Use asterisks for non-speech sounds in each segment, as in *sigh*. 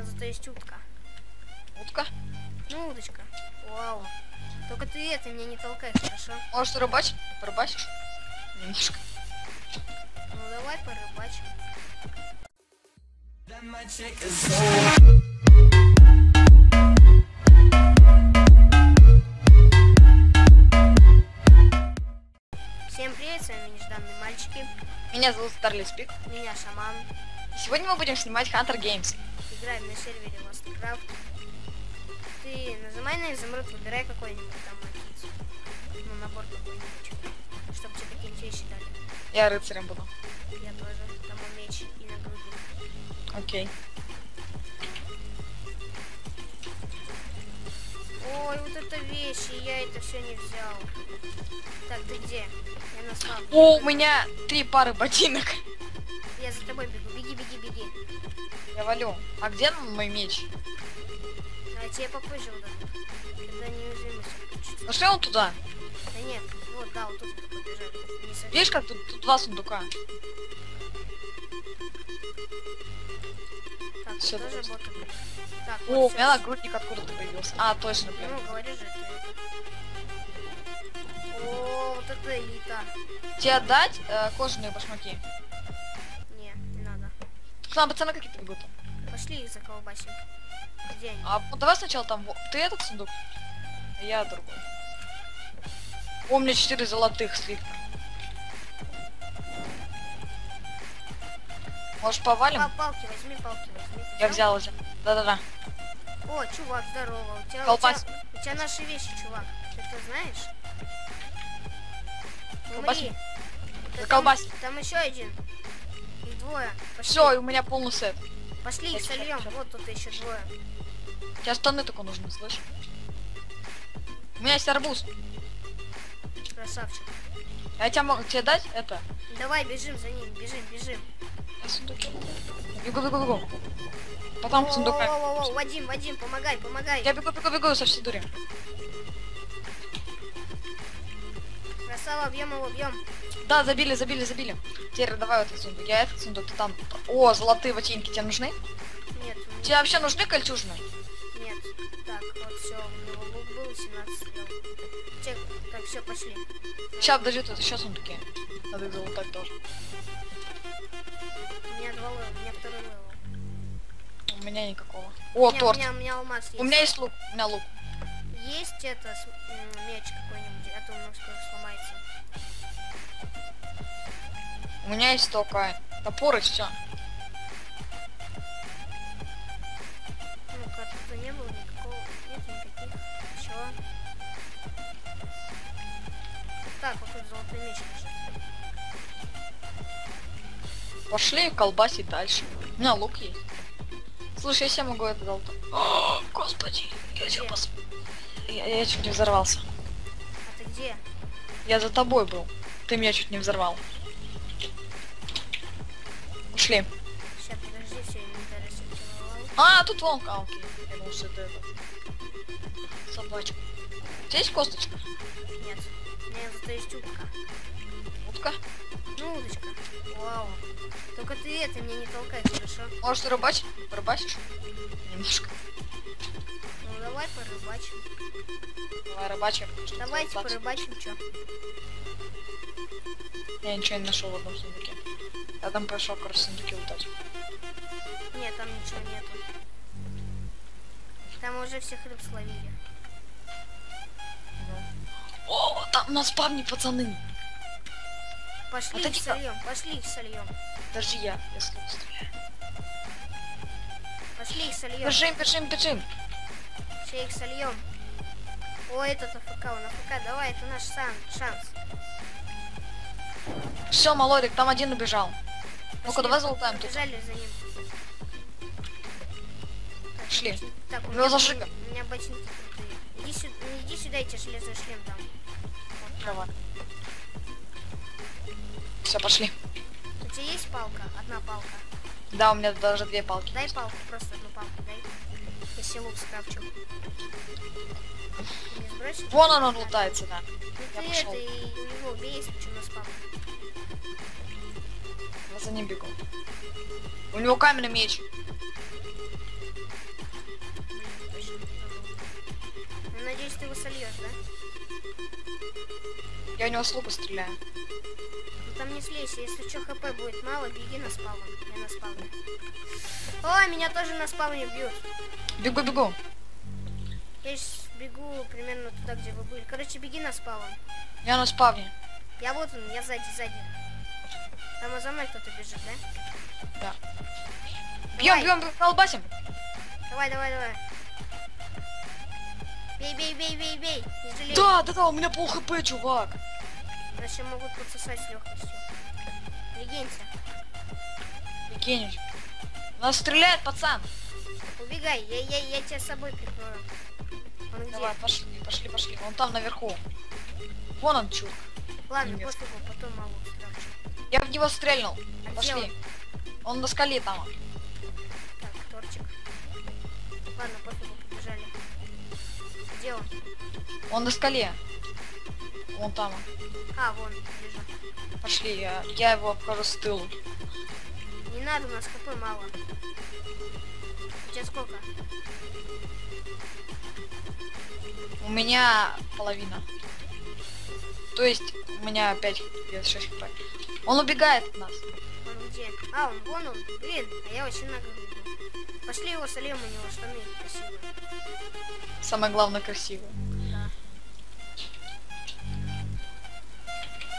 меня зато есть утка. Утка. Ну, удочка. Вау. Только ты это меня не толкай, хорошо? Может рыбачить? Порыбачишь? Немножко. Ну давай порыбачим. Всем привет, с вами нежданные мальчики. Меня зовут Старли Спик. Меня Шаман. Сегодня мы будем снимать Hunter Games. Играем на сервере Lostcraft. Ты нажимай на изумруд, выбирай какой-нибудь там птицу. Ну, набор какой-нибудь. Чтобы тебе какие-нибудь вещи дали. Я рыцарем буду. Я тоже. Там меч и нагрудник. Окей. Ой, вот это вещи, я это все не взял. Так, ты где? Я на слабо. О, у меня три пары ботинок. Я за тобой бегу. Беги, беги, беги. Валю. А где мой меч? А тебе попозже это. Когда неуязвимость включится. Пошли он туда. Да нет, вот, да, вот тут побежали. Видишь, как тут, тут два сундука. Так, тут тоже боты. Так, О, вот у меня нагрудник откуда-то появился. А, точно, блин. Ну, говори же ты. О, вот это элита. Тебе отдать э, кожаные башмаки? Не, не надо. К нам пацаны какие-то бегут. Пошли их заколбасим. Где они? А ну, давай сначала там... Ты этот сундук? А я другой. О, у меня четыре золотых слитка. Может повалим? Па- палки возьми, палки возьми. Я взял уже. Да-да-да. О, чувак, здорово. У тебя, у Колбас. тебя, у тебя наши вещи, чувак. Ты это знаешь? Колбасим. Умри. Да. Там, там еще один. Их двое. Пошли. Все, у меня полный сет. Пошли их сольем. Вот тут еще двое. Тебе штаны только нужны, слышишь? У меня есть арбуз. Красавчик. А я тебе могу тебе дать это? Давай, бежим за ним. Бежим, бежим. Я сундуки. Бегу, бегу, бегу. Потом сундука. Вадим, Вадим, помогай, помогай. Я бегу, бегу, бегу со всей дури. Красава, бьем его, бьем. Да, забили, забили, забили. Теперь давай этот сундук. Я этот сундук, ты там. О, золотые ботинки тебе нужны? Нет, у Тебе вообще нужны кольчужные? нет. Так, вот все, у него лук был, 17 стрел. Чек, так, все, пошли. Сейчас, подожди, тут еще сундуки. Надо их залутать тоже. У меня два левела, у меня второй левел. У меня никакого. У О, меня, торт. У меня, у меня алмаз есть. У меня есть лук. У меня лук. Есть это, с- меч то у скоро сломается. У меня есть только топор и все. Ну, как-то не было никакого, нет никаких. Чего? Так, вот тут золотой меч лежит. Пошли колбасить дальше. У меня лук есть. Слушай, я себе могу это золото. О, *gasps* Господи, я чуть пос... Я, я чуть не взорвался. Где? Я за тобой был. Ты меня чуть не взорвал. Ушли. Сейчас, подожди, все, инвентарь рассортировал. А, тут вон а, окей. Я думал, что это, Собачка. У тебя есть косточка? Нет, у меня зато есть утка. Утка? Ну, удочка. Вау. Только ты это меня не толкай, хорошо? Может рыбачить? Рыбачишь? Немножко. Ну, давай порыбачим. Давай рыбачим. Давайте делать? порыбачим, чё? Я ничего не нашел в одном сундуке. Я там пошел, короче, сундуки лутать. Нет, там ничего нету. Там уже всех рыб словили. О, там на спавне пацаны. Пошли Отойди их сольем, пошли их сольем. Даже я, если стреляю. Пошли их сольем. Бежим, бежим, бежим. Все их сольем. О, этот АФК, он АФК, давай, это наш сан, шанс. Все, малорик, там один убежал. Ну-ка, давай залутаем. Побежали за ним. Так, Шли. ботинки- Так, у Его меня, зажигаем. у меня ботинки крутые. Иди сюда, иди сюда, я тебе железный шлем дам. Давай. Все, пошли. У тебя есть палка? Одна палка. Да, у меня даже две палки. Дай палку, просто одну палку дай. Я себе лук скрафчу. Вон он, он лутается, да. Ну я ты пошел. это, и у него убей, если что, на спам. Я за ним бегу. У него каменный меч. Я у него с лука стреляю. Ну там не слейся, если что хп будет мало, беги на спаун. Я на спауне. О, меня тоже на спауне бьют. Бегу, бегу. Я сейчас бегу примерно туда, где вы были. Короче, беги на спаун. Я на спавне. Я вот он, я сзади, сзади. Там а за мной кто-то бежит, да? Давай. бьем, бьем, колбасим. Давай, давай, давай. Бей, бей, бей, бей, бей. Да, да, да, у меня пол хп, чувак. Иначе могут подсосать с легкостью. Легенься. Евгений. Нас стреляет, пацан. Убегай, я, я, я тебя с собой прикрою. Он где? Давай, пошли, пошли, пошли. Он там наверху. Вон он, чувак. Ладно, не место. пофигу, потом могу. Я в него стрельнул. А Пошли. он? Он на скале там. Так, торчик. Ладно, пофигу, побежали. Где он? Он на скале. Вон там. А, вон, вижу. Пошли, я, я его обхожу с тылу. Не надо, у нас хп мало. У тебя сколько? У меня половина. То есть у меня 5 6 хп. Он убегает от нас. Он где? А, он вон он. Блин, а я очень много. Пошли его сольем, у него штаны красивые. Самое главное красивое. Да.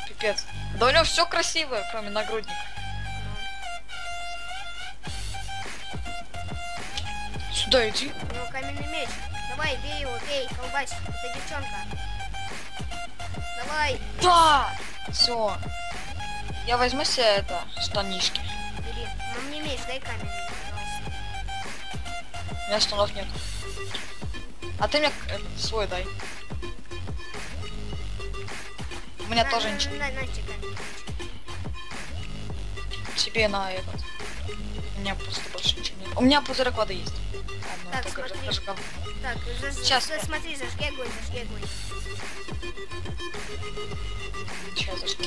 Пипец. Да у него все красивое, кроме нагрудника. Сюда иди. У него каменный меч. Давай, бей его, бей, колбась. Это девчонка. Давай, Да! Все. Я возьму себе это, штанишки. бери. Но мне меч, дай каменный, пожалуйста. У меня штанов нет. А ты мне э, свой дай. У меня На, тоже на, ничего. На, на, на. Тебе на этот. У меня просто больше ничего нет. У меня пузырек воды есть. Так, только смотри. Так, за- Сейчас за- смотри, зажги огонь, зажги огонь. Сейчас зажгу.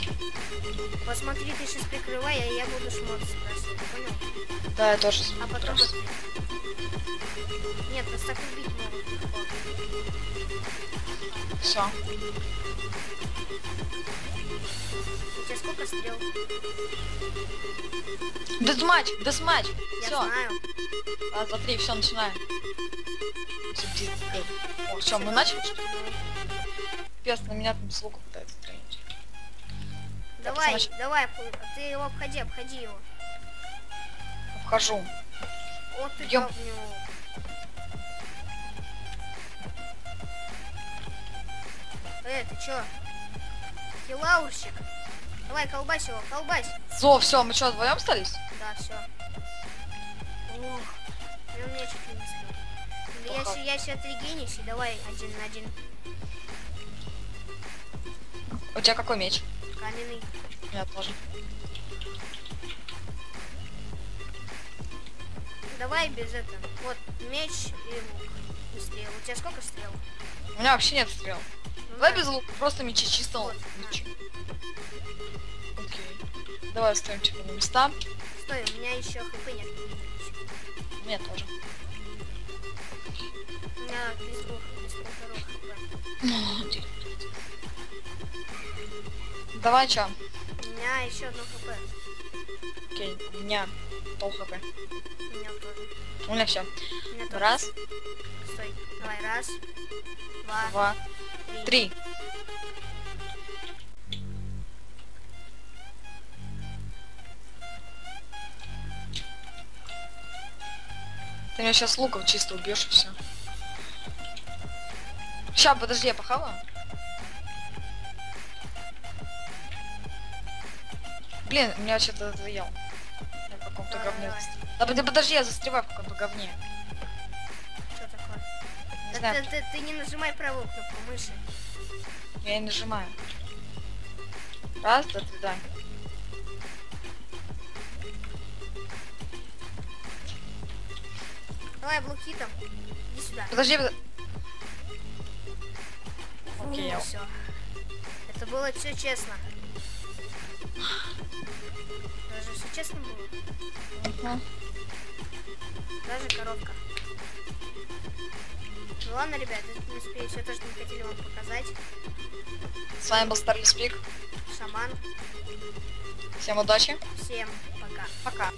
Посмотри, ты сейчас прикрывай, а я буду шмот сбрасывать, понял? Да, я тоже А потом... Нет, нас так убить могут легко. Все. У тебя сколько стрел? Десматч, десматч. Я Все. знаю. Раз, два, три, все, начинаем. О, все, мы начали? что ли? Пес на меня там с лука пытается стрелять. Давай, давай, ты его обходи, обходи его. Обхожу. Вот ты Бьем. говнюк. Э, ты чё? Хилаурщик. Давай, колбась его, колбась. Зо, все, мы что, вдвоем остались? Да, все. Ох, и он меня чуть не сбил. Я, я сейчас отрегенюсь, и давай один на один. У тебя какой меч? Каменный. Меня тоже. Давай без этого. Вот, меч и лук. И стрел. У тебя сколько стрел? У меня вообще нет стрел. Ну Давай да. без лука, просто мечи, чисто Вот, мечи. Окей. Давай ставим типа на места. Стой, у меня еще хп нет. У меня тоже. У меня без двух, без полторы хп. Давай, чё? У меня еще одно хп. Окей, у меня пол хп. У меня. У меня все. Раз, Стой. Давай, раз, два, два, три. три. Ты меня сейчас луком чисто убьешь и все. Ща, подожди, я похаваю. Блин, меня что-то заел. Каком-то говне. застрял. Да под- подожди, я застреваю в каком-то говне. Что такое? Не Да знаю, ты, ты- ты не нажимай правую кнопку мыши. я и нажимаю. Раз, два, три, да. Давай, блокитом. Иди сюда. Подожди, под- Окей, я- все. Это было все честно. Даже все честно было. Мгм. Даже коробка. Ну ладно, ребят, это, в принципе, все то, что мы хотели вам показать. С вами был Старлис Пик. Шаман. Всем удачи. Всем пока. Пока.